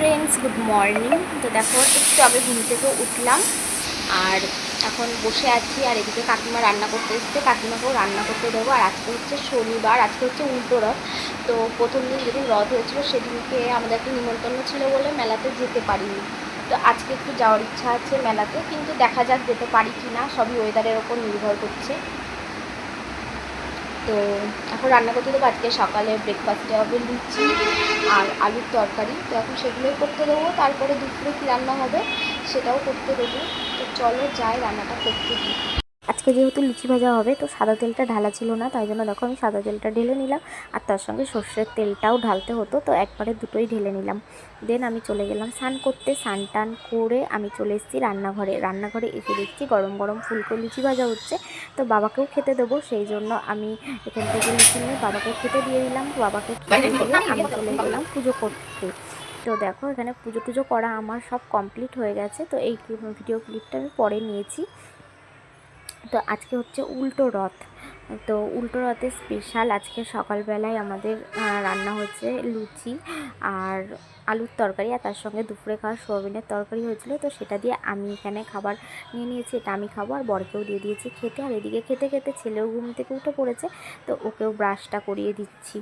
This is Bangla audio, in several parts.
ফ্রেন্ডস গুড মর্নিং তো দেখো, একটু আগে ঘুম থেকে উঠলাম, আর এখন বসে আছি, আর এদিকে কাকিমা রান্না করতে এসছে। কাকিমাকেও রান্না করতে দেবো, আর আজকে হচ্ছে শনিবার, আজকে হচ্ছে উল্টো রথ তো প্রথম দিন যেদিন রথ হয়েছিল, সেদিনকে আমাদের একটা নিমন্ত্রণ ছিল বলে মেলাতে যেতে পারিনি। তো আজকে একটু যাওয়ার ইচ্ছা আছে মেলাতে, কিন্তু দেখা যাক যেতে পারি কি না সবই ওয়েদারের ওপর নির্ভর করছে। তো এখন রান্না করতে দেবো আজকে সকালে ব্রেকফাস্টে হবে লুচি আর আলুর তরকারি। তো এখন সেগুলোই করতে দেবো, তারপরে দুপুরে কী রান্না হবে সেটাও করতে দেবো। তো চলো যাই, রান্নাটা করতে দিই। আজকে যেহেতু লুচি ভাজা হবে, তো সাদা তেলটা ঢালা ছিল না, তাই জন্য দেখো আমি সাদা তেলটা ঢেলে নিলাম। আর তার সঙ্গে সর্ষের তেলটাও ঢালতে হতো, তো একবারে দুটোই ঢেলে নিলাম। দেন আমি চলে গেলাম স্নান করতে। স্নান টান করে আমি চলে এসেছি রান্নাঘরে। রান্নাঘরে এসে দেখছি গরম গরম ফুলকো লুচি ভাজা হচ্ছে, তো বাবাকেও খেতে দেবো। সেই জন্য আমি এখান থেকে লুচি নিয়ে বাবাকে খেতে দিয়ে দিলাম। বাবাকে খেতে দিয়ে আমি চলে গেলাম পুজো করতে। তো দেখো এখানে পুজো টুজো করা আমার সব কমপ্লিট হয়ে গেছে। তো এই ভিডিও ক্লিপটা আমি পরে নিয়েছি। তো আজকে হচ্ছে উল্টো রথ। তো উল্টো রথের স্পেশাল আজকে সকালবেলায় আমাদের রান্না হচ্ছে লুচি আর আলুর তরকারি আর তার সঙ্গে দুপুরে খাওয়া সোয়াবিনের তরকারি হয়েছিল। তো সেটা দিয়ে আমি এখানে খাবার নিয়ে নিয়েছি, এটা আমি খাব আর বরকেও দিয়ে দিয়েছি খেতে। আর এদিকে খেতে খেতে ছেলেও ঘুম থেকে উঠে পড়েছে, তো ওকেও ব্রাশটা করিয়ে দিচ্ছি।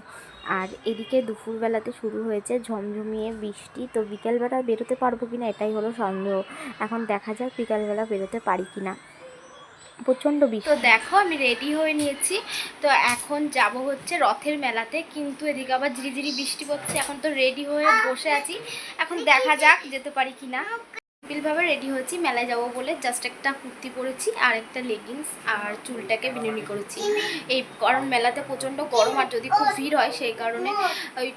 আর এদিকে দুপুরবেলাতে শুরু হয়েছে ঝমঝমিয়ে বৃষ্টি। তো বিকেলবেলা বেরোতে পারব কি না এটাই হলো সন্দেহ। এখন দেখা যাক বিকালবেলা বেরোতে পারি কি না প্রচণ্ড বৃষ্টি। তো দেখো, আমি রেডি হয়ে নিয়েছি। তো এখন যাব হচ্ছে রথের মেলাতে, কিন্তু এদিকে আবার ঝিরিঝিরি বৃষ্টি পড়ছে। এখন তো রেডি হয়ে বসে আছি। এখন দেখা যাক যেতে পারি কি না রেডি হয়েছি, মেলায় যাব বলে জাস্ট একটা কুর্তি পরেছি, আর একটা লেগিংস আর চুলটাকে বিনুনি করেছি। এই কারণ মেলাতে প্রচণ্ড গরম, আর যদি খুব ভিড় হয়, সেই কারণে ওই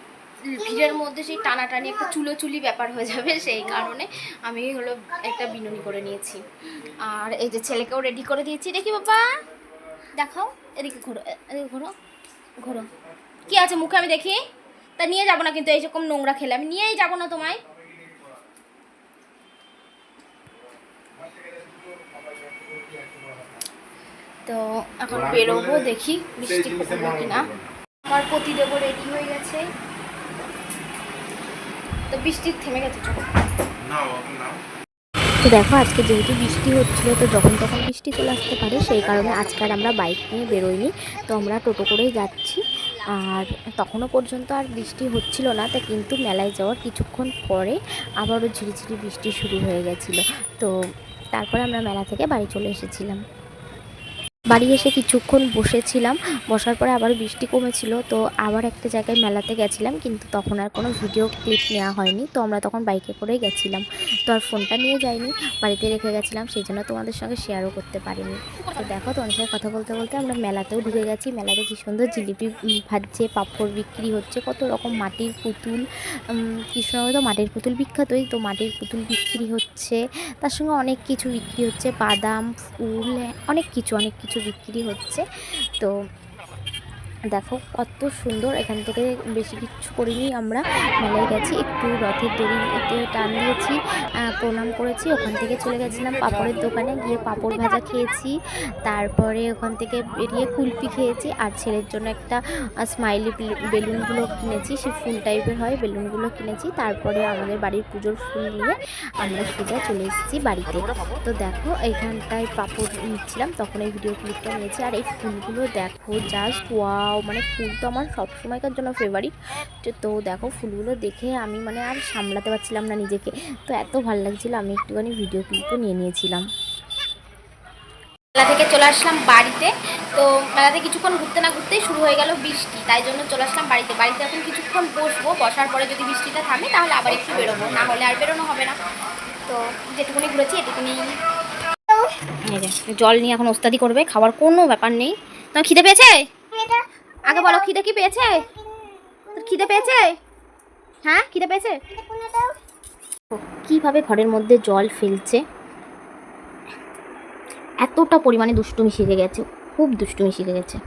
ভিড়ের মধ্যে সেই টানাটানি, একটা চুলোচুলি ব্যাপার হয়ে যাবে সেই কারণে আমি হলো একটা বিনুনি করে নিয়েছি। আর এই যে ছেলেকেও রেডি করে দিয়েছি। দেখি বাবা, দেখাও, এদিকে ঘোরো এদিকে ঘোরো ঘোরো। কি আছে মুখে আমি দেখি? তা নিয়ে যাব না কিন্তু এই এইরকম নোংরা খেলে। আমি নিয়েই যাব না তোমায়। তো এখন বেরোবো, দেখি বৃষ্টি কমবে কিনা। আমার পতিদেব রেডি হয়ে গেছে। তো বৃষ্টি থেমে গেছে চলো। নাও এখন নাও। তো দেখো আজকে যেহেতু বৃষ্টি হচ্ছিল তো যখন তখন বৃষ্টি চলে আসতে পারে সেই কারণে আজকে আর আমরা বাইক নিয়ে বেরোইনি। তো আমরা টোটো করেই যাচ্ছি। আর তখনও পর্যন্ত আর বৃষ্টি হচ্ছিল না তা কিন্তু মেলায় যাওয়ার কিছুক্ষণ পরে আবারও ঝিরিঝিরি বৃষ্টি শুরু হয়ে গেছিল। তো তারপরে আমরা মেলা থেকে বাড়ি চলে এসেছিলাম। বাড়ি এসে কিছুক্ষণ বসেছিলাম, বসার পরে আবার বৃষ্টি কমেছিল, তো আবার একটা জায়গায় মেলাতে গেছিলাম, কিন্তু তখন আর কোনো ভিডিও ক্লিপ নেওয়া হয়নি, তো আমরা তখন বাইকে করেই গেছিলাম। তো আর ফোনটা নিয়ে যাইনি, বাড়িতে রেখে গেছিলাম, সেই জন্য তোমাদের সঙ্গে শেয়ারও করতে পারিনি। তো দেখো তোমার সঙ্গে কথা বলতে বলতে আমরা মেলাতেও ঢুকে গেছি, মেলাতে কি সুন্দর জিলিপি ভাজছে পাঁপড় বিক্রি হচ্ছে, কত রকম মাটির পুতুল কৃষ্ণনগরে তো মাটির পুতুল বিখ্যাতই, তো মাটির পুতুল বিক্রি হচ্ছে, তার সঙ্গে অনেক কিছু বিক্রি হচ্ছে, বাদাম, ফুল, অনেক কিছু অনেক কিছু বিক্রি হচ্ছে। তো দেখো, কত সুন্দর। এখান থেকে বেশি কিছু করিনি আমরা। মেলায় গেছি, একটু রথের দড়িতে টান দিয়েছি প্রণাম করেছি। ওখান থেকে চলে গেছিলাম পাপড়ের দোকানে, গিয়ে পাপড় ভাজা খেয়েছি। তারপরে ওখান থেকে বেরিয়ে কুলপি খেয়েছি। আর ছেলের জন্য একটা স্মাইলি বেলুনগুলো কিনেছি। সে ফুল টাইপের হয়, বেলুনগুলো কিনেছি। তারপরে আমাদের বাড়ির পুজোর ফুল নিয়ে আমরা সোজা চলে এসেছি বাড়িতে। তো দেখো এখানটায় পাঁপড় নিচ্ছিলাম। তখন এই ভিডিও ক্লিপটা নিয়েছি। আর এই ফুলগুলো দেখো জাস্ট ওয়াও মানে ফুল তো আমার সবসময়কার জন্য ফেভারিট তো দেখো ফুলগুলো দেখে আমি মানে আর সামলাতে পারছিলাম না নিজেকে। তো এত ভালো লাগছিল, আমি একটুখানি ভিডিও ক্লিপও নিয়ে নিয়েছিলাম। মেলা থেকে চলে আসলাম বাড়িতে। তো মেলাতে কিছুক্ষণ ঘুরতে না ঘুরতেই শুরু হয়ে গেল বৃষ্টি। তাই জন্য চলে আসলাম বাড়িতে। বাড়িতে এখন কিছুক্ষণ বসবো, বসার পরে যদি বৃষ্টিটা থামে তাহলে আবার একটু বেরোবো। না হলে আর বেরোনো হবে না। তো যেটুকুনি ঘুরেছি এটুকুনি জল নিয়ে এখন ওস্তাদি করবে, খাওয়ার কোনো ব্যাপার নেই। তোমার খিদে পেয়েছে? আগে বলো, খিদে কি পেয়েছে? তোর খিদে পেয়েছে? হ্যাঁ খিদে পেয়েছে? কীভাবে ঘরের মধ্যে জল ফেলছে? এতটা পরিমাণে দুষ্টুমি শিখে গেছে, খুব দুষ্টুমি শিখে গেছে।